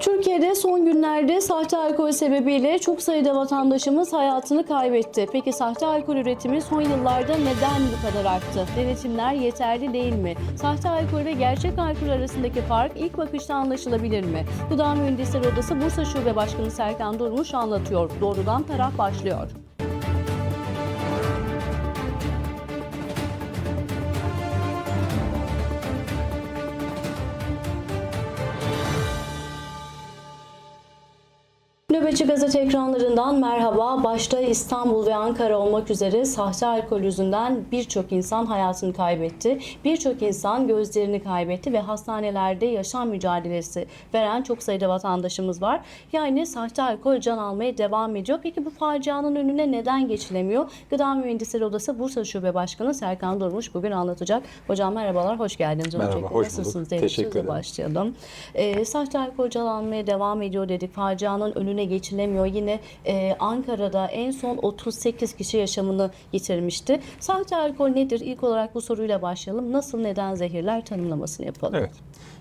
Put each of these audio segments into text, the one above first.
Türkiye'de son günlerde sahte alkol sebebiyle çok sayıda vatandaşımız hayatını kaybetti. Peki sahte alkol üretimi son yıllarda neden bu kadar arttı? Denetimler yeterli değil mi? Sahte alkol ve gerçek alkol arasındaki fark ilk bakışta anlaşılabilir mi? Gıda Mühendisleri Odası Bursa Şube Başkanı Serkan Durmuş anlatıyor. Doğrudan taraf başlıyor. Nöbetçi Gazete ekranlarından merhaba. Başta İstanbul ve Ankara olmak üzere sahte alkol yüzünden birçok insan hayatını kaybetti. Birçok insan gözlerini kaybetti ve hastanelerde yaşam mücadelesi veren çok sayıda vatandaşımız var. Yani sahte alkol can almaya devam ediyor. Peki bu facianın önüne neden geçilemiyor? Gıda Mühendisleri Odası Bursa Şube Başkanı Serkan Durmuş bugün anlatacak. Hocam merhabalar, hoş geldiniz. Merhaba, Öncelikle hoş nasılsınız? bulduk. diyelim. Teşekkür ederim. başlayalım. Ee, sahte alkol can almaya devam ediyor dedik. Facianın önüne geçilemiyor. Yine e, Ankara'da en son 38 kişi yaşamını yitirmişti. Sahte alkol nedir? İlk olarak bu soruyla başlayalım. Nasıl, neden zehirler tanımlamasını yapalım. Evet.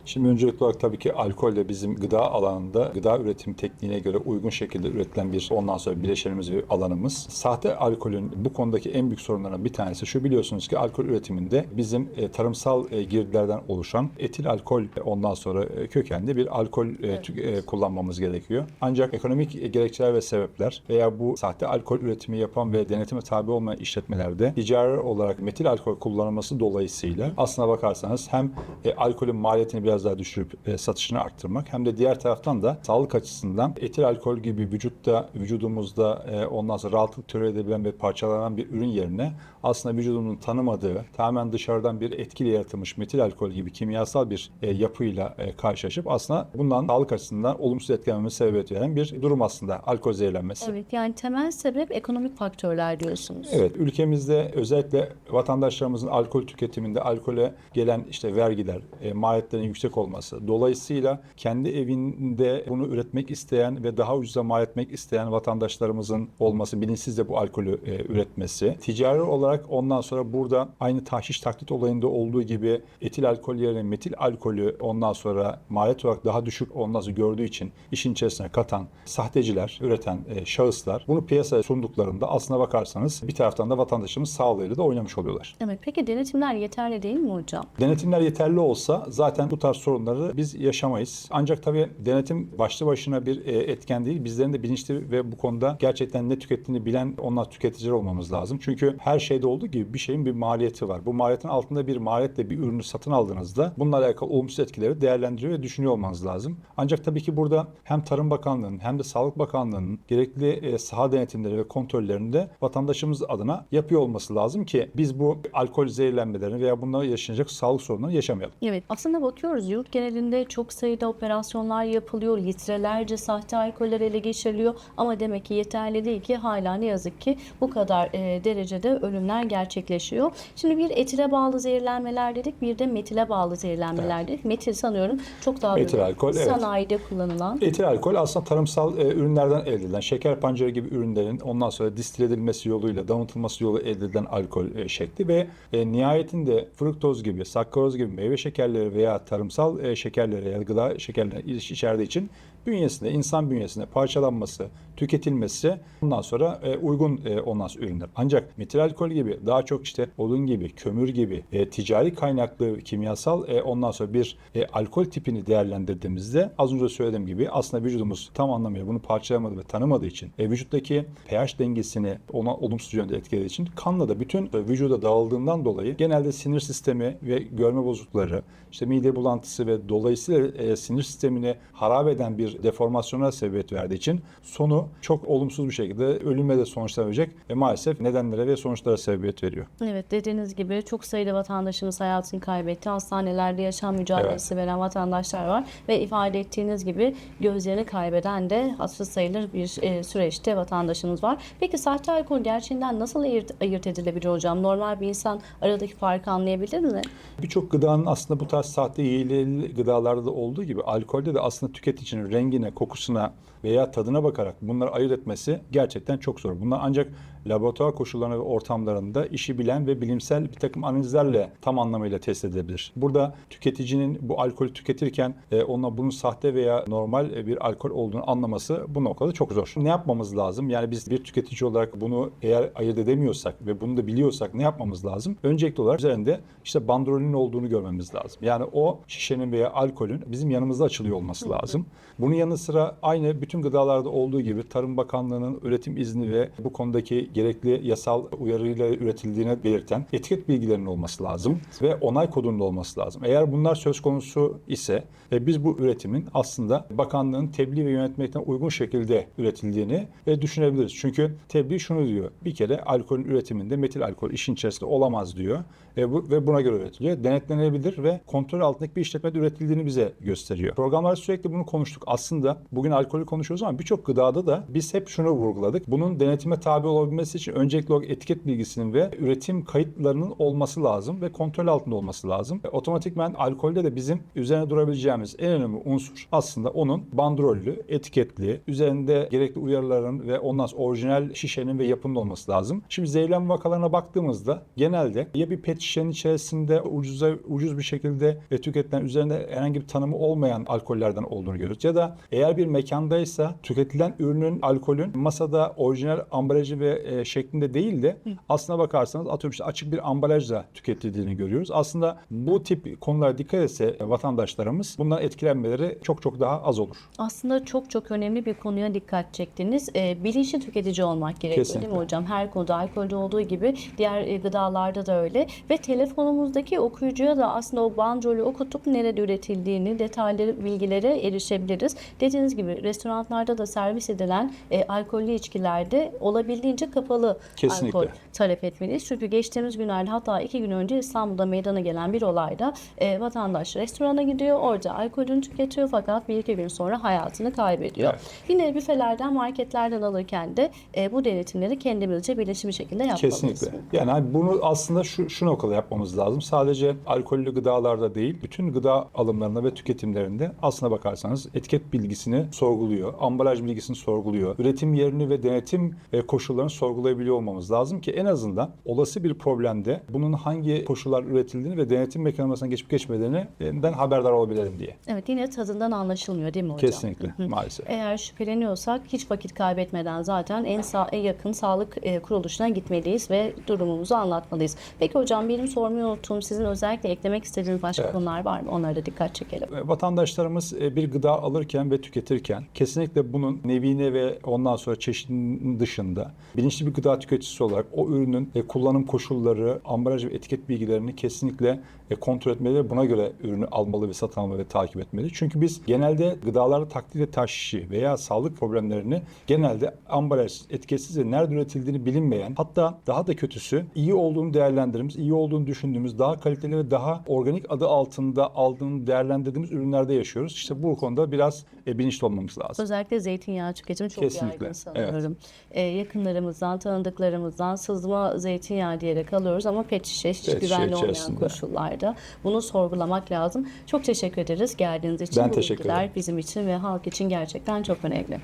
Şimdi öncelikli olarak tabii ki alkol de bizim gıda alanında gıda üretim tekniğine göre uygun şekilde üretilen bir ondan sonra bileşenimiz ve alanımız. Sahte alkolün bu konudaki en büyük sorunlarından bir tanesi şu biliyorsunuz ki alkol üretiminde bizim e, tarımsal e, girdilerden oluşan etil alkol e, ondan sonra e, kökenli bir alkol e, tü- e, kullanmamız gerekiyor. Ancak ekonomik e, gerekçeler ve sebepler veya bu sahte alkol üretimi yapan ve denetime tabi olmayan işletmelerde ticari olarak metil alkol kullanılması dolayısıyla aslına bakarsanız hem e, alkolün maliyetini biraz daha düşürüp e, satışını arttırmak hem de diğer taraftan da sağlık açısından etil alkol gibi vücutta vücudumuzda e, ondan sonra rahatlıkla tolere edebilen ve parçalanan bir ürün yerine aslında vücudumuzun tanımadığı tamamen dışarıdan bir etkiyle yaratılmış metil alkol gibi kimyasal bir e, yapıyla e, karşılaşıp aslında bundan sağlık açısından olumsuz etkilenmemize sebebiyet veren bir durum aslında alkol zehirlenmesi. Evet yani temel sebep ekonomik faktörler diyorsunuz. Evet, ülkemizde özellikle vatandaşlarımızın alkol tüketiminde alkole gelen işte vergiler, e, maliyetlerin yüksek olması. Dolayısıyla kendi evinde bunu üretmek isteyen ve daha ucuza mal etmek isteyen vatandaşlarımızın olması, bilinçsizce bu alkolü e, üretmesi. Ticari olarak ondan sonra burada aynı tahşiş taklit olayında olduğu gibi etil alkol yerine metil alkolü ondan sonra maliyet olarak daha düşük ondan sonra gördüğü için işin içerisine katan sahteciler, üreten e, şahıslar bunu piyasaya sunduklarında aslına bakarsanız bir taraftan da vatandaşımız sağlığıyla da oynamış oluyorlar. Evet peki denetimler yeterli değil mi hocam? Denetimler yeterli olsa zaten bu tarz sorunları biz yaşamayız. Ancak tabii denetim başlı başına bir e, etken değil. Bizlerin de bilinçli ve bu konuda gerçekten ne tükettiğini bilen onlar tüketiciler olmamız lazım. Çünkü her şeyde olduğu gibi bir şeyin bir maliyeti var. Bu maliyetin altında bir maliyetle bir ürünü satın aldığınızda bununla alakalı olumsuz etkileri değerlendiriyor ve düşünüyor olmanız lazım. Ancak tabii ki burada hem Tarım Bakanlığı'nın hem de Sağlık Bakanlığı'nın gerekli e, saha denetimleri ve kontrollerini de vatandaşımız adına yapıyor olması lazım ki biz bu alkol zehirlenmelerini veya bunlara yaşanacak sağlık sorunlarını yaşamayalım. Evet aslında bakıyoruz yurt genelinde çok sayıda operasyonlar yapılıyor. Litrelerce sahte alkoller ele geçiriliyor. Ama demek ki yeterli değil ki hala ne yazık ki bu kadar e, derecede ölümler gerçekleşiyor. Şimdi bir etile bağlı zehirlenmeler dedik bir de metile bağlı zehirlenmeler dedik. Metil sanıyorum çok daha Metil alkol, evet. sanayide kullanılan. Etil alkol aslında tarımsal e, ürünlerden elde edilen, şeker pancarı gibi ürünlerin ondan sonra distil edilmesi yoluyla, damıtılması yolu elde edilen alkol e, şekli ve e, nihayetinde fruktoz gibi, sakkaroz gibi meyve şekerleri veya tarımsal e, da gıda şekerleri iç- içerdiği için bünyesinde, insan bünyesinde parçalanması, tüketilmesi ondan sonra e, uygun e, ondan ürünler. Ancak metil alkol gibi daha çok işte odun gibi, kömür gibi e, ticari kaynaklı kimyasal e, ondan sonra bir e, alkol tipini değerlendirdiğimizde az önce söylediğim gibi aslında vücudumuz tam anlamıyla bunu parçalamadığı ve tanımadığı için e, vücuttaki pH dengesini ona olumsuz yönde etkilediği için kanla da bütün e, vücuda dağıldığından dolayı genelde sinir sistemi ve görme bozuklukları, işte mide bulantısı ve dolayısıyla e, sinir sistemini harap eden bir deformasyona sebebiyet verdiği için sonu çok olumsuz bir şekilde ölüme de sonuçlanabilecek ve maalesef nedenlere ve sonuçlara sebebiyet veriyor. Evet dediğiniz gibi çok sayıda vatandaşımız hayatını kaybetti. Hastanelerde yaşam mücadelesi veren vatandaşlar var ve ifade ettiğiniz gibi gözlerini kaybeden de hatırı sayılır bir e, süreçte vatandaşımız var. Peki sahte alkol gerçeğinden nasıl ayırt, ayırt edilebilir hocam? Normal bir insan aradaki farkı anlayabilir mi? Birçok gıdanın aslında bu tarz sahte yiyeli gıdalarda da olduğu gibi alkolde de aslında tüketicinin rengine, kokusuna veya tadına bakarak bunları ayırt etmesi gerçekten çok zor. Bunlar ancak laboratuvar koşullarına ve ortamlarında işi bilen ve bilimsel bir takım analizlerle tam anlamıyla test edilebilir. Burada tüketicinin bu alkolü tüketirken e, ona bunun sahte veya normal e, bir alkol olduğunu anlaması bu noktada çok zor. Ne yapmamız lazım? Yani biz bir tüketici olarak bunu eğer ayırt edemiyorsak ve bunu da biliyorsak ne yapmamız lazım? Öncelikli olarak üzerinde işte bandrolün olduğunu görmemiz lazım. Yani o şişenin veya alkolün bizim yanımızda açılıyor olması lazım. Bunun yanı sıra aynı bütün gıdalarda olduğu gibi Tarım Bakanlığı'nın üretim izni ve bu konudaki gerekli yasal uyarıyla üretildiğini belirten etiket bilgilerinin olması lazım ve onay kodunun olması lazım. Eğer bunlar söz konusu ise e, biz bu üretimin aslında bakanlığın tebliğ ve yönetmekten uygun şekilde üretildiğini e, düşünebiliriz. Çünkü tebliğ şunu diyor. Bir kere alkolün üretiminde metil alkol işin içerisinde olamaz diyor. E, bu, ve buna göre üretiliyor. Denetlenebilir ve kontrol altındaki bir işletmede üretildiğini bize gösteriyor. Programlarda sürekli bunu konuştuk. Aslında bugün alkolü konuşuyoruz ama birçok gıdada da biz hep şunu vurguladık. Bunun denetime tabi olabilmesi için öncelikli olarak etiket bilgisinin ve üretim kayıtlarının olması lazım ve kontrol altında olması lazım. E, otomatikmen alkolde de bizim üzerine durabileceğimiz en önemli unsur aslında onun bandrollü, etiketli, üzerinde gerekli uyarıların ve ondan sonra orijinal şişenin ve yapının olması lazım. Şimdi zehirlenme vakalarına baktığımızda genelde ya bir pet şişenin içerisinde ucuza ucuz bir şekilde ve tüketilen üzerinde herhangi bir tanımı olmayan alkollerden olduğunu görüyoruz. Ya da eğer bir mekandaysa tüketilen ürünün alkolün masada orijinal ambalajı ve e, şeklinde değil de aslına bakarsanız atıyorum işte açık bir ambalajla tüketildiğini görüyoruz. Aslında bu tip konulara dikkat etse vatandaşlarımız bundan etkilenmeleri çok çok daha az olur. Aslında çok çok önemli bir konuya dikkat çektiniz. E, bilinçli tüketici olmak gerekiyor değil mi Kesinlikle. hocam? Her konuda alkolde olduğu gibi diğer e, gıdalarda da öyle. Ve telefonumuzdaki okuyucuya da aslında o bandrolü okutup nerede üretildiğini, detaylı bilgilere erişebiliriz. Dediğiniz gibi restoranlarda da servis edilen e, alkollü içkilerde olabildiğince kapalı Kesinlikle. alkol talep etmeliyiz. Çünkü geçtiğimiz günlerde hatta iki gün önce İstanbul'da meydana gelen bir olayda e, vatandaş restorana gidiyor. Orada alkolünü tüketiyor fakat bir iki gün sonra hayatını kaybediyor. Evet. Yine büfelerden, marketlerden alırken de e, bu denetimleri kendimizce bilinçli bir şekilde yapmalıyız. Kesinlikle. Yani hani bunu aslında şu, şu noktada yapmamız lazım. Sadece alkollü gıdalarda değil, bütün gıda alımlarında ve tüketimlerinde aslına bakarsanız etiket bilgisini sorguluyor, ambalaj bilgisini sorguluyor, üretim yerini ve denetim e, koşullarını sorgulayabiliyor olmamız lazım ki en azından olası bir problemde bunun hangi koşullar üretildiğini ve denetim mekanizmasına geçip geçmediğinden haberdar olabilelim diye. Evet yine tadından anlaşılmıyor değil mi hocam? Kesinlikle maalesef. Eğer şüpheleniyorsak hiç vakit kaybetmeden zaten en, sa- en yakın sağlık e, kuruluşuna gitmeliyiz ve durumumuzu anlatmalıyız. Peki hocam benim sormayı unuttuğum sizin özellikle eklemek istediğiniz başka Evet. konular var mı? Onlara da dikkat çekelim. E, Vatandaşlarımız e, bir gıda alırken ve tüketirken kesinlikle bunun nevine ve ondan sonra çeşidinin dışında bilinçli bir gıda tüketicisi olarak o ürünün e, kullanım koşulları, ambalaj ve etiket bilgilerini kesinlikle e, kontrol etmeli ve buna göre ürünü almalı ve satın almalı ve takip etmeli. Çünkü biz genelde gıdalarda taklit ve taşişi veya sağlık problemlerini genelde ambalaj, etiketsiz ve nerede üretildiğini bilinmeyen hatta daha da kötüsü iyi olduğunu değerlendirdiğimiz, iyi olduğunu düşündüğümüz, daha kaliteli ve daha organik adı altında aldığını değerlendirdiğimiz ürünlerde yaşıyoruz. İşte bu konuda biraz e, bilinçli olmamız lazım. Özellikle zeytinyağı tüketimi çok Kesinlikle, yaygın sanıyorum. E, yakınlarımızdan, tanıdıklarımızdan sızma zeytinyağı diyerek alıyoruz ama pet şişe hiç Pet şişe güvenli olmayan içerisinde. koşullarda. Bunu sorgulamak lazım. Çok teşekkür ederiz geldiğiniz için. Ben Bu teşekkür ederim. bizim için ve halk için gerçekten çok önemli.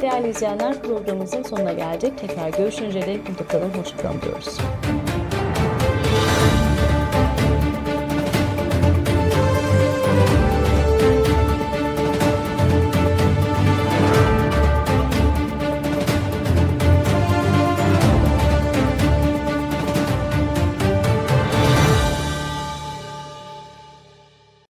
Değerli izleyenler programımızın sonuna geldik. Tekrar görüşünceye dek mutlu kalın, hoşça kalın diyoruz.